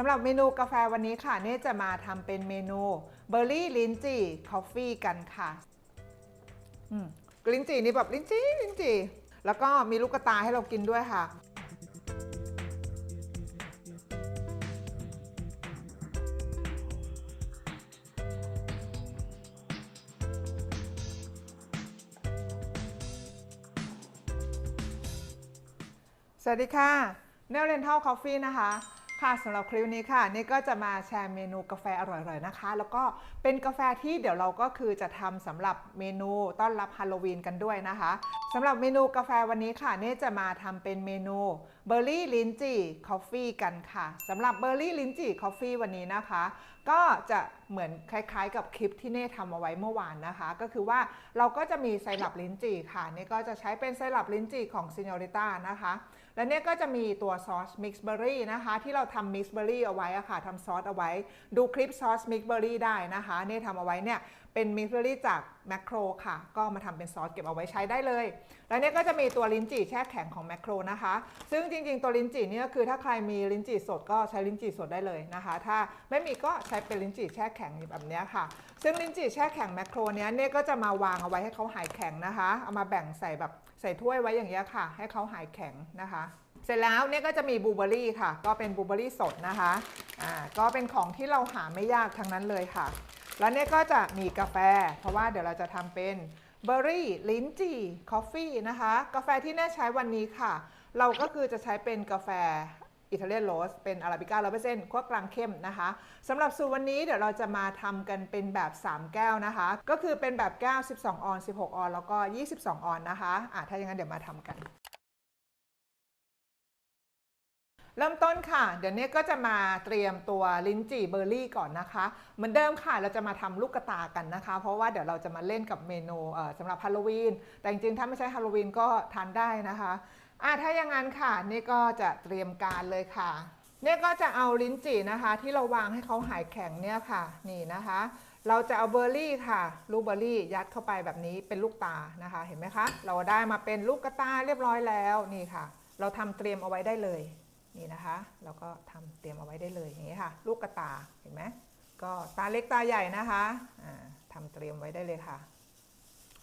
สำหรับเมนูกาแฟวันนี้ค่ะเน่จะมาทำเป็นเมนูเบอร์รี่ลิ้นจี่คอฟฟี่กันค่ะลิ้นจี่นี่แบบลิ้นจี่ลิ้นจี่แล้วก็มีลูกตาให้เรากินด้วยค่ะ สวัสดีค่ะเนลเลนทัลคอฟฟี่นะคะ ค่ะสำหรับคลิปนี้ค่ะ นี่ก็จะมาแชร์เมนูกาแฟอร่อยๆนะคะ แล้วก็เป็นกาแฟที่เดี๋ยวเราก็คือจะทำสำหรับเมนูต้อนรับฮาโลวีนกันด้วยนะคะสำหรับเมนูกาแฟวันนี้ค่ะ นี่จะมาทำเป็นเมนู เบอร์รี่ลิ้นจี่คอฟฟี่กันค่ะสำหรับเบอร์รี่ลิ้นจี่คอฟฟี่วันนี้นะคะ ก็จะเหมือนคล้ายๆ กับคลิปที่เน่ทำเอาไว้เมื่อวานนะคะ ก็คือว่าเราก็จะมีไซรัปลิ้นจี่ค่ะนี่ก็จะใช้เป็นไซรัปลิ้นจี่ของซิ n น r ริต้านะคะ และเนี่ยก็จะมีตัวซอสมิกซ์เบอร์รี่นะคะ ที่เราทำมิกซ์เบอร์รี่เอาไว้อะค่ะทำซอสเอาไว้ ดูคลิปซอสมิกซ์เบอร์รี่ได้นะคะเน่ทำเอาไว้เนี่ยเป็นมิกซ์เบอร์รี่จากแมคโครค่ะ ก็มาทำเป็นซอสเก็บเอาไว้ใช้ได้เลย แล้วเนี่ยก็จะมีตัวลิ้นจี่แช่แข็งของแมคโครนะคะ ซึ่งจจริงๆ ตัวลิ้นจี่เนี่ยก็คือถ้าใครมีลิ้นจี่สดก็ใช้ลิ้นจี่สดได้เลยนะคะ ถ้าไม่มีก็ใช้เป็นลิ้นจี่แช่แข็งแบบนี้ค่ะ ซึ่งลิ้นจี่แช่แข็งแมคโครเนี้ยเนี่ยก็จะมาวางเอาไว้ให้เขาหายแข็งนะคะ เอามาแบ่งใส่แบบใส่ถ้วยไว้อย่างเงี้ยค่ะ ให้เขาหายแข็งนะคะ เสร็จแล้วเนี่ยก็จะมีบลูเบอรี่ค่ะ ก็เป็นบลูเบอรี่สดนะคะอ่าก็เป็นของที่เราหาไม่ยากทั้งนั้นเลยค่ะ แล้วเนี่ยก็จะมีกาแฟ เพราะว่าเดี๋ยวเราจะทำเป็น เบอร์รี่ ลิ้นจี่คอฟฟี่นะคะ กาแฟที่แน่ใช้วันนี้ค่ะ เราก็คือจะใช้เป็นกาแฟอิตาเลียนโรสเป็นอาราบิก้าร้อยเปอร์เซ็นต์ขั้วกลางเข้มนะคะสำหรับสูตรวันนี้เดี๋ยวเราจะมาทำกันเป็นแบบ 3 แก้วนะคะ ก็คือเป็นแบบแก้ว 12 ออน 16 ออน แล้วก็ 22 ออนนะคะอะถ้าอย่างนั้นเดี๋ยวมาทำกัน เริ่มต้นค่ะ เดี๋ยวนี้ก็จะมาเตรียมตัวลิ้นจี่เบอร์รี่ก่อนนะคะ เหมือนเดิมค่ะ เราจะมาทำลูกกระตากันนะคะ เพราะว่าเดี๋ยวเราจะมาเล่นกับเมนูเอ่อสำหรับฮาโลวีน แต่จริงๆ ถ้าไม่ใช่ฮาโลวีนก็ทานได้นะคะอะถ้าอย่างนั้นค่ะ นี่ก็จะเตรียมการเลยค่ะ เนี่ยก็จะเอาลิ้นจี่นะคะ ที่เราวางให้เขาหายแข็งเนี่ยค่ะ นี่นะคะ เราจะเอาเบอร์รี่ค่ะ ลูกเบอร์รี่ยัดเข้าไปแบบนี้เป็นลูกตานะคะ เห็นไหมคะ เราได้มาเป็นลูกกระตาเรียบร้อยแล้ว นี่ค่ะ เราทำเตรียมเอาไว้ได้เลย นี่นะคะเราก็ทำเตรียมเอาไว้ได้เลยอย่างนี้ค่ะ ลูกกระตาเห็นไหมก็ตาเล็กตาใหญ่นะคะอ่าทำเตรียมไว้ได้เลยค่ะ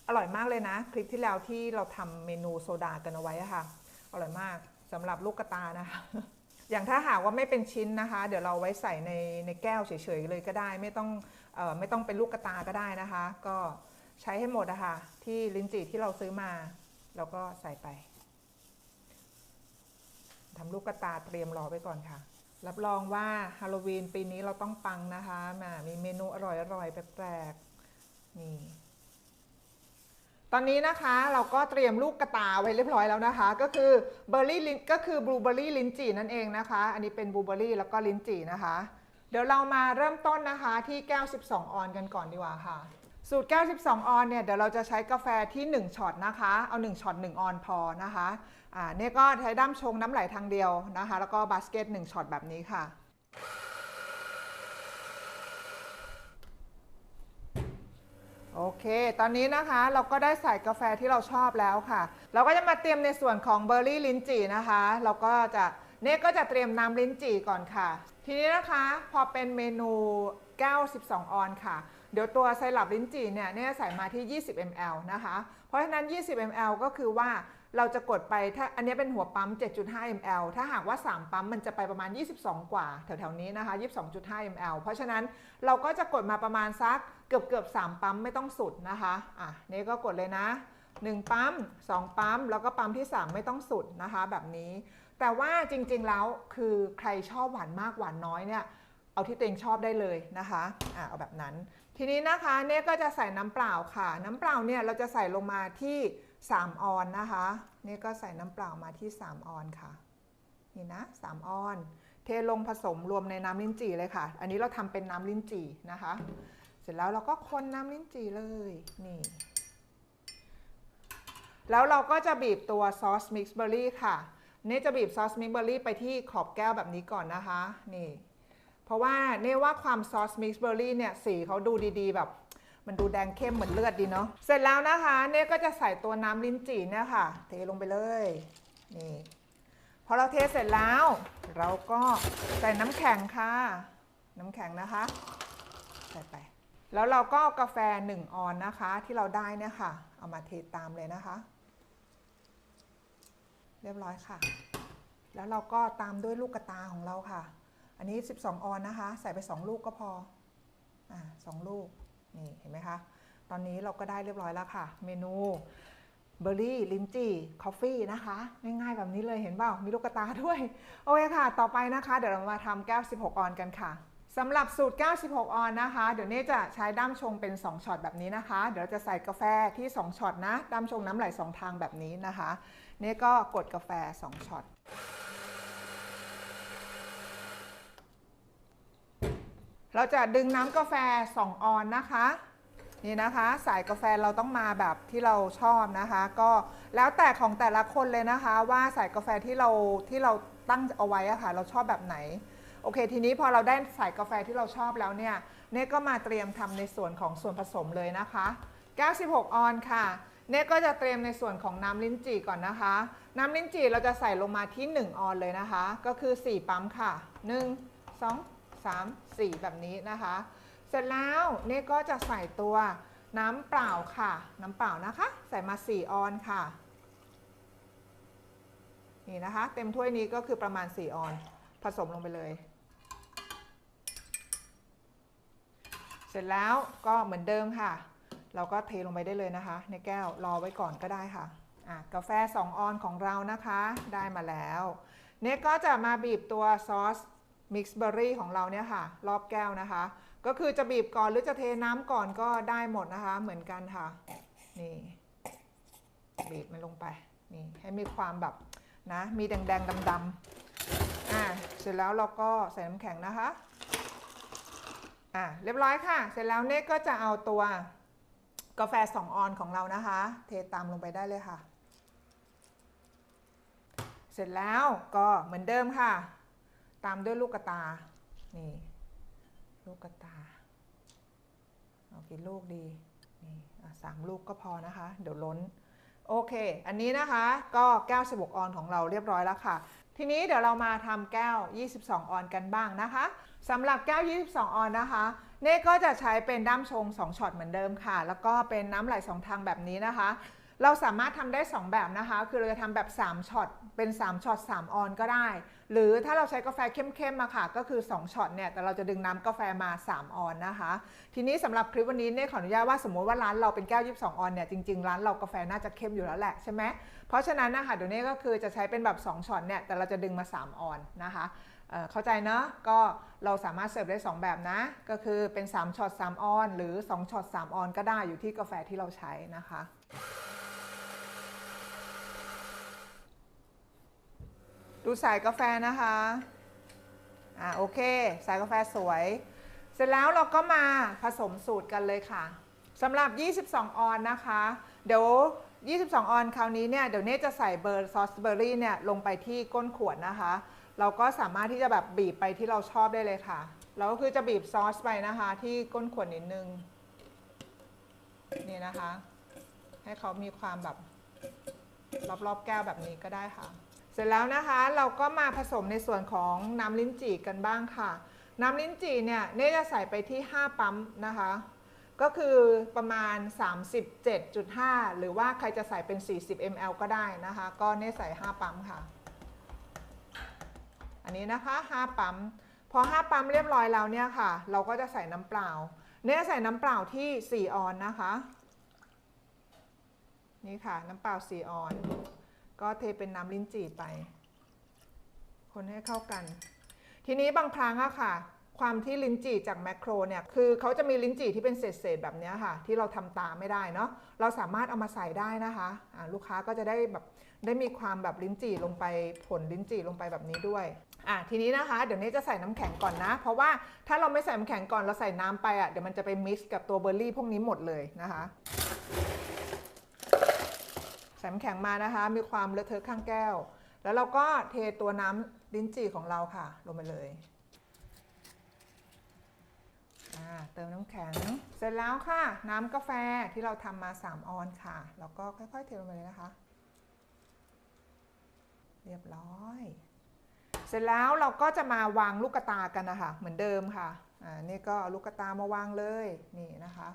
อร่อยมากเลยนะ คลิปที่แล้วที่เราทำเมนูโซดากันเอาไว้ค่ะ อร่อยมากสำหรับลูกกระตานะคะ อย่างถ้าหากว่าไม่เป็นชิ้นนะคะ เดี๋ยวเราไว้ใส่ในในแก้วเฉยๆเลยก็ได้ ไม่ต้องออไม่ต้องเป็นลูกกระตาก็ได้นะคะ ก็ใช้ให้หมดอะคะที่ลิ้นจี่ที่เราซื้อมาเราก็ใส่ไป ทำลูกกระตาเตรียมรอไว้ก่อนค่ะ รับรองว่าฮาโลวีนปีนี้เราต้องปังนะคะมามีเมนูอร่อยๆแปลกๆนี่ตอนนี้นะคะเราก็เตรียมลูกกระตาไว้เรียบร้อยแล้วนะคะ ก็คือเบอร์รี่ลิ้นก็คือบลูเบอร์รี่ลิ้นจี่นั่นเองนะคะ อันนี้เป็นบลูเบอร์รี่แล้วก็ลิ้นจี่นะคะ เดี๋ยวเรามาเริ่มต้นนะคะที่แก้ว 12 ออนกันก่อนดีกว่าค่ะ สูตรแก้ว12ออนเนี่ย เดี๋ยวเราจะใช้กาแฟที่ 1ช็อตนะคะ เอา 1ช็อต1ออนพอนะคะ อ่า เนี่ยก็ใช้ด้ามชงน้ำไหลทางเดียวนะคะ แล้วก็บาสเกต1ช็อตแบบนี้ค่ะ โอเค ตอนนี้นะคะเราก็ได้ใส่กาแฟที่เราชอบแล้วค่ะ เราก็จะมาเตรียมในส่วนของเบอร์รี่ลิ้นจี่นะคะ เราก็จะเนี่ยก็จะเตรียมน้ำลิ้นจี่ก่อนค่ะ ทีนี้นะคะพอเป็นเมนูแก้ว12ออนค่ะ เดี๋ยวตัวไซรัปลิ้นจี่เนี่ยเนี่ยใส่มาที่ 20 ml นะคะ เพราะฉะนั้น 20 ml ก็คือว่าเราจะกดไปถ้าอันนี้เป็นหัวปั๊ม 7.5 ml ถ้าหากว่า 3 ปั๊มมันจะไปประมาณ 22 กว่า แถวๆนี้นะคะ 22.5 ml เพราะฉะนั้นเราก็จะกดมาประมาณสักเกือบเกือบ3ปั๊มไม่ต้องสุดนะคะอะนี่ก็กดเลยนะ 1 ปั๊ม 2 ปั๊ม แล้วก็ปั๊มที่ 3 ไม่ต้องสุดนะคะ แบบนี้ แต่ว่าจริงๆแล้วคือใครชอบหวานมากหวานน้อยเนี่ยเอาที่ตัวเองชอบได้เลยนะคะอะเอาแบบนั้น ทีนี้นะคะเนี่ยก็จะใส่น้ำเปล่าค่ะ น้ำเปล่าเนี่ยเราจะใส่ลงมาที่ 3 ออนนะคะเนี่ยก็ใส่น้ำเปล่ามาที่ 3 ออนค่ะ นี่นะ 3 ออน เทลงผสมรวมในน้ำลิ้นจี่เลยค่ะ อันนี้เราทำเป็นน้ำลิ้นจี่นะคะ เสร็จแล้วเราก็คนน้ำลิ้นจี่เลยนี่ แล้วเราก็จะบีบตัวซอสมิกซ์เบอร์รี่ค่ะ นี่จะบีบซอสมิกซ์เบอร์รี่ไปที่ขอบแก้วแบบนี้ก่อนนะคะ นี่ เพราะว่าเน่ว่าความซอสมิกซ์เบอร์รี่เนี่ยสีเขาดูดีๆ แบบ มันดูแดงเข้มเหมือนเลือดดีเนาะเสร็จแล้วนะคะเน่ก็จะใส่ตัวน้ำลิ้นจี่เนี่ยค่ะ เทลงไปเลยนี่พอเราเทเสร็จแล้ว เราก็ใส่น้ำแข็งค่ะ น้ำแข็งนะคะใส่ไปแล้วเราก็กาแฟ1ออนนะคะ ที่เราได้เนี่ยค่ะ เอามาเทตามเลยนะคะ เรียบร้อยค่ะ แล้วเราก็ตามด้วยลูกกระตาของเราค่ะ อันนี้ 12 ออนนะคะ ใส่ไป 2 ลูกก็พออ่าสองลูก นี่ เห็นไหมคะ ตอนนี้เราก็ได้เรียบร้อยแล้วค่ะ เมนูเบอร์รี่ ลินจีคอฟฟี่นะคะ ง่ายๆแบบนี้เลยเห็นเปล่า มีลูกกระตาด้วย โอเคค่ะ ต่อไปนะคะ เดี๋ยวเรามาทำแก้ว 16 ออนกันค่ะสำหรับสูตร 96 ออนนะคะ เดี๋ยวนี้จะใช้ด้ามชงเป็น 2ช็อตแบบนี้นะคะ เดี๋ยวจะใส่กาแฟที่ 2ช็อตนะ ด้ามชงน้ำไหล 2 ทางแบบนี้นะคะ นี่ก็กดกาแฟ 2ช็อต เราจะดึงน้ำกาแฟ 2 ออนนะคะ นี่นะคะ สายกาแฟเราต้องมาแบบที่เราชอบนะคะ ก็แล้วแต่ของแต่ละคนเลยนะคะ ว่าสายกาแฟที่เราที่เราตั้งเอาไว้อะค่ะ เราชอบแบบไหน โอเค ทีนี้พอเราได้สายกาแฟที่เราชอบแล้วเนี่ยเน่ก็มาเตรียมทำในส่วนของส่วนผสมเลยนะคะ96 ออนค่ะ เน่ก็จะเตรียมในส่วนของน้ำลิ้นจี่ก่อนนะคะ น้ำลิ้นจี่เราจะใส่ลงมาที่ 1 ออนเลยนะคะ ก็คือ 4 ปั๊มค่ะ 1 2 3 4 แบบนี้นะคะ เสร็จแล้วเน่ก็จะใส่ตัวน้ำเปล่าค่ะ น้ำเปล่านะคะ ใส่มา 4 ออนค่ะ นี่นะคะ เต็มถ้วยนี้ก็คือประมาณ 4 ออน ผสมลงไปเลย เสร็จแล้วก็เหมือนเดิมค่ะ เราก็เทลงไปได้เลยนะคะ ในแก้วรอไว้ก่อนก็ได้ค่ะะกาแฟ 2 ออนของเรานะคะ ได้มาแล้ว เนี่ยก็จะมาบีบตัวซอส มิกซ์เบอร์รี่ของเราเนี่ยค่ะ รอบแก้วนะคะ ก็คือจะบีบก่อนหรือจะเทน้ำก่อนก็ได้หมดนะคะ เหมือนกันค่ะ นี่ บีบมันลงไป นี่ ให้มีความแบบนะ มีแดงๆดำๆอ่าเสร็จแล้วเราก็ใส่น้ำแข็งนะคะ อ่าเรียบร้อยค่ะ เสร็จแล้วเนกก็จะเอาตัวกาแฟ 2 ออนของเรานะคะ เทตามลงไปได้เลยค่ะ เสร็จแล้วก็เหมือนเดิมค่ะ ตามด้วยลูกกระตา นี่ ลูกกระตา เอากี่ลูกดี นี่สามลูกก็พอนะคะ เดี๋ยวล้น โอเค อันนี้นะคะก็แก้ว 16 ออนของเราเรียบร้อยแล้วค่ะ ทีนี้เดี๋ยวเรามาทำแก้ว 22 ออนกันบ้างนะคะสำหรับแก้ว 22 ออนนะคะเน่ก็จะใช้เป็นด้ามชง 2ช็อตเหมือนเดิมค่ะ แล้วก็เป็นน้ำไหล2ทางแบบนี้นะคะ เราสามารถทำได้ 2 แบบนะคะ คือเราจะทำแบบ 3ช็อต เป็น 3ช็อต 3 ออนก็ได้ หรือถ้าเราใช้กาแฟเข้มๆมาค่ะ ก็คือ 2ช็อตเนี่ย แต่เราจะดึงน้ำกาแฟมา 3 ออนนะคะ ทีนี้สำหรับคลิปวันนี้เนี่ยขออนุญาตว่าสมมติว่าร้านเราเป็นแก้ว22ออนเนี่ย จริงๆ ร้านเรากาแฟน่าจะเข้มอยู่แล้วแหละใช่ไหม เพราะฉะนั้นนะคะเดี๋ยวนี้ก็คือจะใช้เป็นแบบ 2ช็อตเนี่ย แต่เราจะดึงมา 3 ออนนะคะเเข้าใจเนาะก็เราสามารถเสิร์ฟได้ 2 แบบนะ ก็คือเป็น3ช็อต3ออน หรือ2ช็อต3ออนก็ได้อยู่ที่กาแฟที่เราใช้นะคะ ดูสายกาแฟนะคะ อ่าโอเค สายกาแฟสวย เสร็จแล้วเราก็มาผสมสูตรกันเลยค่ะสำหรับ 22 ออนนะคะ เดี๋ยว 22 ออนคราวนี้เนี่ย เดี๋ยวเน่จะใส่เบอร์ซอสเบอร์รี่เนี่ยลงไปที่ก้นขวดนะคะ เราก็สามารถที่จะแบบบีบไปที่เราชอบได้เลยค่ะ เราก็คือจะบีบซอสไปนะคะที่ก้นขวดนิดนึง นี่นะคะ ให้เขามีความแบบรอบๆแก้วแบบนี้ก็ได้ค่ะ เสร็จแล้วนะคะเราก็มาผสมในส่วนของน้ำลิ้นจี่กันบ้างค่ะ น้ำลิ้นจี่เนี่ยเน่จะใส่ไปที่ 5 ปั๊มนะคะ ก็คือประมาณ 37.5 หรือว่าใครจะใส่เป็น 40 ml ก็ได้นะคะ ก็เน่ใส่ 5 ปั๊มค่ะ อันนี้นะคะ 5 ปั๊ม พอ 5 ปั๊มเรียบร้อยแล้วเนี่ยค่ะ เราก็จะใส่น้ำเปล่า เน่ใส่น้ำเปล่าที่ 4 ออนนะคะ นี่ค่ะน้ำเปล่า 4 ออน ก็เทเป็นน้ำลิ้นจี่ไป คนให้เข้ากัน ทีนี้บางครั้งอะค่ะ ความที่ลิ้นจี่จากแมคโครเนี่ย คือเขาจะมีลิ้นจี่ที่เป็นเศษๆแบบนี้ค่ะ ที่เราทำตาไม่ได้เนาะ เราสามารถเอามาใส่ได้นะคะอ่าลูกค้าก็จะได้แบบได้มีความแบบลิ้นจี่ลงไปผลลิ้นจี่ลงไปแบบนี้ด้วยอะทีนี้นะคะเดี๋ยวนี้จะใส่น้ำแข็งก่อนนะ เพราะว่าถ้าเราไม่ใส่น้ำแข็งก่อนเราใส่น้ำไปอะเดี๋ยวมันจะไปมิกซ์กับตัวเบอร์รี่พวกนี้หมดเลยนะคะ ส่น้ำแข็งมานะคะ มีความเลอะเทอะข้างแก้ว แล้วเราก็เทตัวน้ำลิ้นจี่ของเราค่ะ ลงไปเลยเติมน้ำแข็ง เสร็จแล้วค่ะ น้ำกาแฟที่เราทำมา 3 ออนค่ะ แล้วก็ค่อยๆ เทลงไปเลยนะคะ เรียบร้อย เสร็จแล้วเราก็จะมาวางลูกกระตากันนะคะ เหมือนเดิมค่ะ อ่า นี่ก็เอาลูกกระตามาวางเลย นี่นะคะ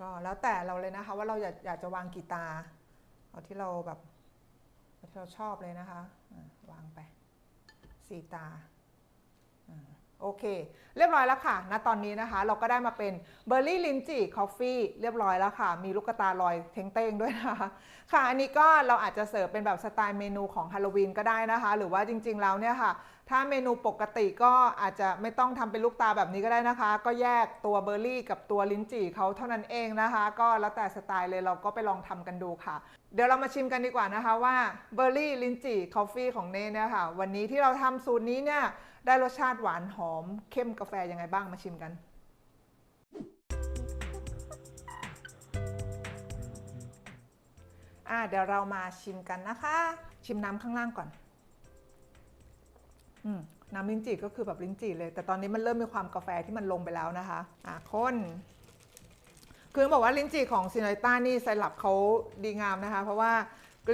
ก็แล้วแต่เราเลยนะคะว่าเราอยากอยากจะวางกี่ตา เอาที่เราแบบที่เราชอบเลยนะคะวางไปสี่ตา โอเค เรียบร้อยแล้วค่ะ ณ ตอนนี้นะคะ เราก็ได้มาเป็นเบอร์รี่ลินจีคอฟฟี่เรียบร้อยแล้วค่ะ มีลูกตาลอยเท้งๆด้วยนะคะ ค่ะ อันนี้ก็เราอาจจะเสิร์ฟเป็นแบบสไตล์เมนูของฮาโลวีนก็ได้นะคะ หรือว่าจริงๆแล้วเนี่ยค่ะ ถ้าเมนูปกติก็อาจจะไม่ต้องทำเป็นลูกตาแบบนี้ก็ได้นะคะ ก็แยกตัวเบอร์รี่กับตัวลิ้นจี่เขาเท่านั้นเองนะคะ ก็แล้วแต่สไตล์เลยเราก็ไปลองทำกันดูค่ะ เดี๋ยวเรามาชิมกันดีกว่านะคะว่าเบอร์รี่ลิ้นจี่คอฟฟี่ของเน่เนี่ยค่ะ วันนี้ที่เราทำสูตรนี้เนี่ย ได้รสชาติหวานหอมเข้มกาแฟยังไงบ้างมาชิมกันอ่าเดี๋ยวเรามาชิมกันนะคะ ชิมน้ำข้างล่างก่อน อืมน้ำลิ้นจี่ก็คือแบบลิ้นจี่เลย แต่ตอนนี้มันเริ่มมีความกาแฟที่มันลงไปแล้วนะคะ อ่าข้นคือบอกว่าลิ้นจี่ของซินไนต้านี่ไซรัปเขาดีงามนะคะ เพราะว่า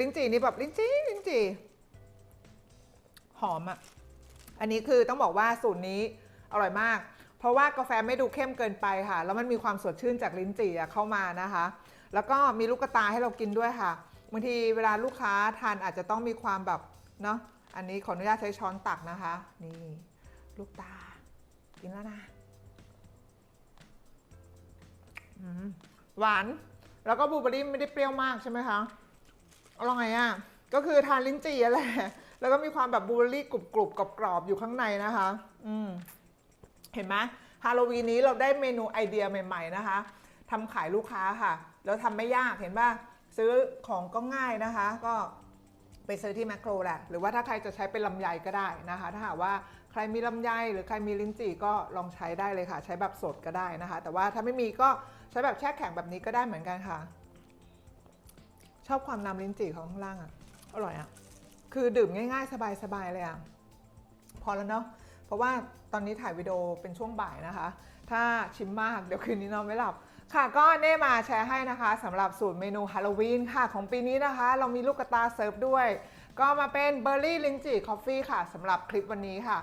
ลิ้นจี่นี่แบบลิ้นจี่ลิ้นจี่หอมอะ่ะ อันนี้คือต้องบอกว่าสูตรนี้อร่อยมาก เพราะว่ากาแฟไม่ดูเข้มเกินไปค่ะ แล้วมันมีความสดชื่นจากลิ้นจี่เข้ามานะคะ แล้วก็มีลูกตาให้เรากินด้วยค่ะบางทีเวลาลูกค้าทานอาจจะต้องมีความแบบเนาะอันนี้ขออนุญาตใช้ช้อนตักนะคะ นี่ลูกตา กินแล้วนะหวานแล้วก็บลูเบอร์รี่ไม่ได้เปรี้ยวมากใช่ไหมคะอร่อยอะก็คือทานลิ้นจี่แหละ แล้วก็มีความแบบบลูเบอร์รี่กรุบกรุบกรอบกรอบอยู่ข้างในนะคะ อืมเห็นไหมฮาโลวีนนี้เราได้เมนูไอเดียใหม่ ๆ นะคะทำขายลูกค้าค่ะ แล้วทำไม่ยากเห็นป่ะซื้อของก็ง่ายนะคะ ก็ไปซื้อที่แมคโครแหละ หรือว่าถ้าใครจะใช้เป็นลำไยก็ได้นะคะ ถ้าหากว่าใครมีลำไยหรือใครมีลิ้นจี่ก็ลองใช้ได้เลยค่ะ ใช้แบบสดก็ได้นะคะ แต่ว่าถ้าไม่มีก็ใช้แบบแช่แข็งแบบนี้ก็ได้เหมือนกันค่ะ ชอบความน้ำลิ้นจี่ของข้างล่างอะ อร่อยอะ คือดื่มง่ายๆ สบายๆเลยอะพอแล้วเนาะเพราะว่าตอนนี้ถ่ายวิดีโอเป็นช่วงบ่ายนะคะ ถ้าชิมมากเดี๋ยวคืนนี้นอนไม่หลับ ค่ะก็เน่มาแชร์ให้นะคะสำหรับสูตรเมนูฮาโลวีนค่ะของปีนี้นะคะ เรามีลูกกระตาเซิร์ฟด้วย ก็มาเป็นเบอร์รี่ลินจีคอฟฟี่ค่ะสำหรับคลิปวันนี้ค่ะ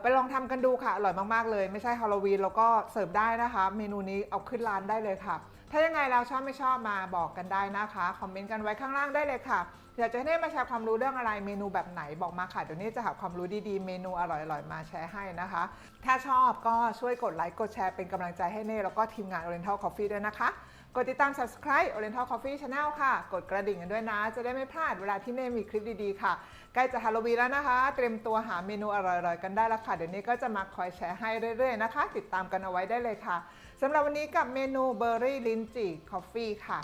ไปลองทำกันดูค่ะ อร่อยมากๆเลย ไม่ใช่ฮาโลวีนแล้วก็เสิร์ฟได้นะคะ เมนูนี้เอาขึ้นร้านได้เลยค่ะ ถ้ายังไงเราชอบไม่ชอบมาบอกกันได้นะคะ คอมเมนต์กันไว้ข้างล่างได้เลยค่ะอยากจะให้เน่มาแชร์ความรู้เรื่องอะไรเมนูแบบไหนบอกมาค่ะเดี๋ยวเน่จะหาความรู้ดีๆ เมนูอร่อยๆ มาแชร์ให้นะคะ ถ้าชอบก็ช่วยกดไลค์กดแชร์เป็นกำลังใจให้เน่แล้วก็ทีมงาน Oriental Coffee ด้วยนะคะ กดติดตาม subscribe Oriental Coffee Channel ค่ะ กดกระดิ่งกันด้วยนะ จะได้ไม่พลาดเวลาที่เน่มีคลิปดีๆค่ะ ใกล้จะฮาโลวีนแล้วนะคะ เตรียมตัวหาเมนูอร่อยๆ กันได้แล้วค่ะ เดี๋ยวนี้ก็จะมาคอยแชร์ให้เรื่อยๆนะคะ ติดตามกันเอาไว้ได้เลยค่ะ สำหรับวันนี้กับเมนูเบอร์รี่ลินจีคอฟฟี่ค่ะ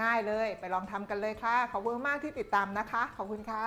ง่ายๆเลย ไปลองทำกันเลยค่ะ ขอบคุณมากที่ติดตามนะคะ ขอบคุณค่ะ